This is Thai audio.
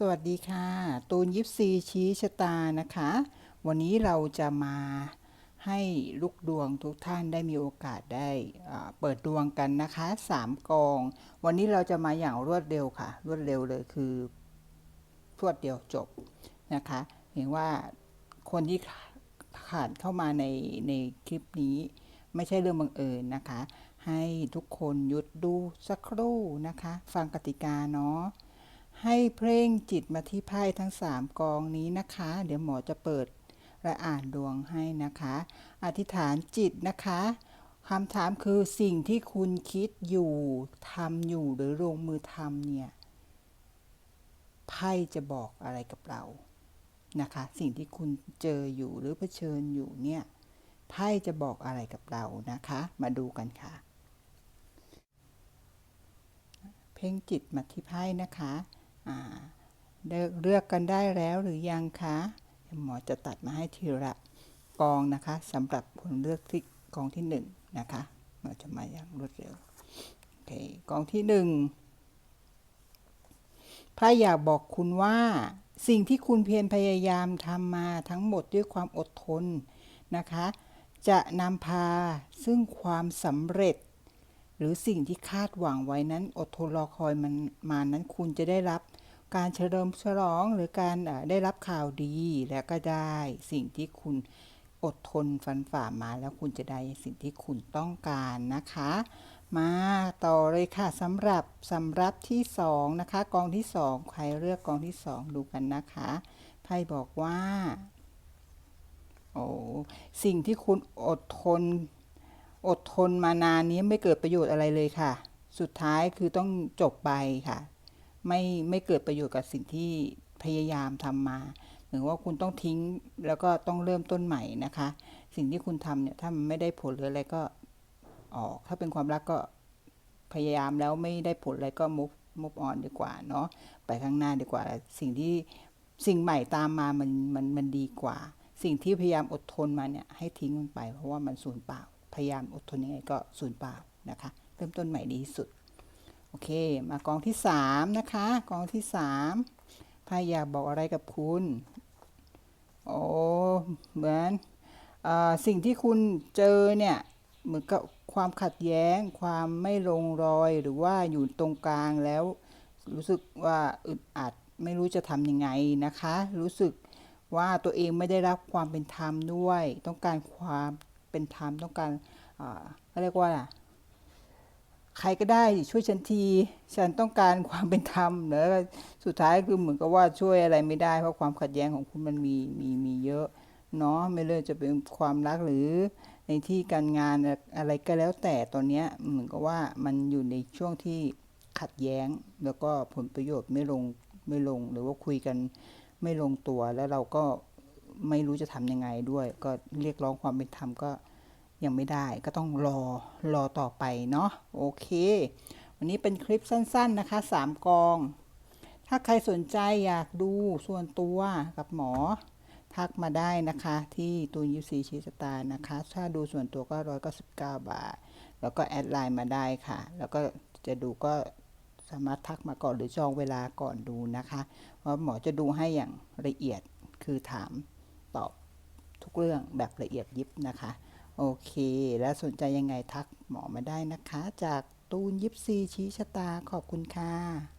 สวัสดีค่ะ ตูนยิปซีชี้ชะตานะคะ วันนี้เราจะมาให้ลูกดวงทุกท่านได้มีโอกาสได้เปิดดวงกันนะคะสามกอง วันนี้เราจะมาอย่างรวดเร็วค่ะ รวดเร็วเลยคือรวดเดียวจบนะคะเห็นว่าคนที่ผ่านเข้ามาในในคลิปนี้ไม่ใช่เรื่องบังเอิญนะคะ ให้ทุกคนหยุดดูสักครู่นะคะ ฟังกติกาเนาะ ให้เพ่งจิตมาที่ไพ่ทั้ง 3 กองนี้นะคะ เดี๋ยวหมอจะเปิดและอ่านดวงให้นะคะ อธิษฐานจิตนะคะคำถามคือสิ่งที่คุณคิดอยู่ทำอยู่หรือลงมือทำเนี่ยไพ่จะบอกอะไรกับเรานะคะ สิ่งที่คุณเจออยู่หรือเผชิญอยู่เนี่ยไพ่จะบอกอะไรกับเรานะคะ มาดูกันค่ะ เพ่งจิตมาที่ไพ่นะคะ เลือกเลือกกันได้แล้วหรือยังคะหมอจะตัดมาให้ทีละกองนะคะสำหรับคนเลือกที่กองที่หนึ่งนะคะเราจะมาอย่างรวดเร็วโอเคกองที่หนึ่งพระอยากบอกคุณว่าสิ่งที่คุณเพียรพยายามทำมาทั้งหมดด้วยความอดทนนะคะ จะนำพาซึ่งความสำเร็จ หรือสิ่งที่คาดหวังไว้นั้นอดทนรอคอยมันมานั้นคุณจะได้รับ การเฉลิมฉลองหรือการได้รับข่าวดีและก็ได้สิ่งที่คุณอดทนฟันฝ่ามาแล้วคุณจะได้สิ่งที่คุณต้องการนะคะ มาต่อเลยค่ะสำหรับสำรับที่สองนะคะกองที่สองใครเลือกกองที่สองดูกันนะคะไพ่บอกว่าโอ้สิ่งที่คุณอดทน อดทนมานานนี้ไม่เกิดประโยชน์อะไรเลยค่ะ สุดท้ายคือต้องจบไปค่ะ ไม่ไม่เกิดประโยชน์กับสิ่งที่พยายามทำมาหมือว่าคุณต้องทิ้งแล้วก็ต้องเริ่มต้นใหม่นะคะ สิ่งที่คุณทำเนี่ยถ้ามันไม่ได้ผลหรืออะไรก็ออก ถ้าเป็นความรักก็พยายามแล้วไม่ได้ผลอะไรก็มุฟมุฟออนดีกว่าเนาะไปข้างหน้าดีกว่า สิ่งที่สิ่งใหม่ตามมามันมันมันดีกว่า สิ่งที่พยายามอดทนมาเนี่ยให้ทิ้งมันไปเพราะว่ามันสูญเปล่า พยายามอดทนยังไงก็สูญเปล่านะคะ เริ่มต้นใหม่ดีที่สุด อเค มากองที่สามนะคะ กองที่สามพายอยากบอกอะไรกับคุณ โอ้เหมือนอสิ่งที่คุณเจอเนี่ยเหมือนกับความขัดแย้ง ความไม่ลงรอยหรือว่าอยู่ตรงกลางแล้ว รู้สึกว่าอึดอัดไม่รู้จะทำยังไงนะคะ รู้สึกว่าตัวเองไม่ได้รับความเป็นธรรมด้วย ต้องการความเป็นธรรมต้องการเขาเรียกว่า ใครก็ได้ช่วยฉันที ฉันต้องการความเป็นธรรมแล้วสุดท้ายคือเหมือนกับว่าช่วยอะไรไม่ได้ เพราะความขัดแย้งของคุณมันมีมีมีเยอะเนาะไม่เลยจะเป็นความรักหรือในที่การงานอะไรก็แล้วแต่ตอนเนี้ยเหมือนกับว่ามันอยู่ในช่วงที่ขัดแย้ง แล้วก็ผลประโยชน์ไม่ลงไม่ลงหรือว่าคุยกันไม่ลงตัวแล้วเราก็ไม่รู้จะทำยังไงด้วย ก็เรียกร้องความเป็นธรรมก็ ยังไม่ได้ก็ต้องรอรอต่อไปเนาะโอเค วันนี้เป็นคลิปสั้น ๆ นะคะ 3 กอง ถ้าใครสนใจอยากดูส่วนตัวกับหมอ ทักมาได้นะคะที่ตูนยูซีชีสตาร์นะคะ ถ้าดูส่วนตัวก็ร้อยก็สิบเก้าบาท แล้วก็แอดไลน์มาได้ค่ะ แล้วก็จะดูก็สามารถทักมาก่อนหรือจองเวลาก่อนดูนะคะเพราะหมอจะดูให้อย่างละเอียดคือถามตอบทุกเรื่องแบบละเอียดยิบนะคะ โอเค แล้วสนใจยังไงทักหมอมาได้นะคะ จากตูนยิปซีชี้ชะตาขอบคุณค่ะ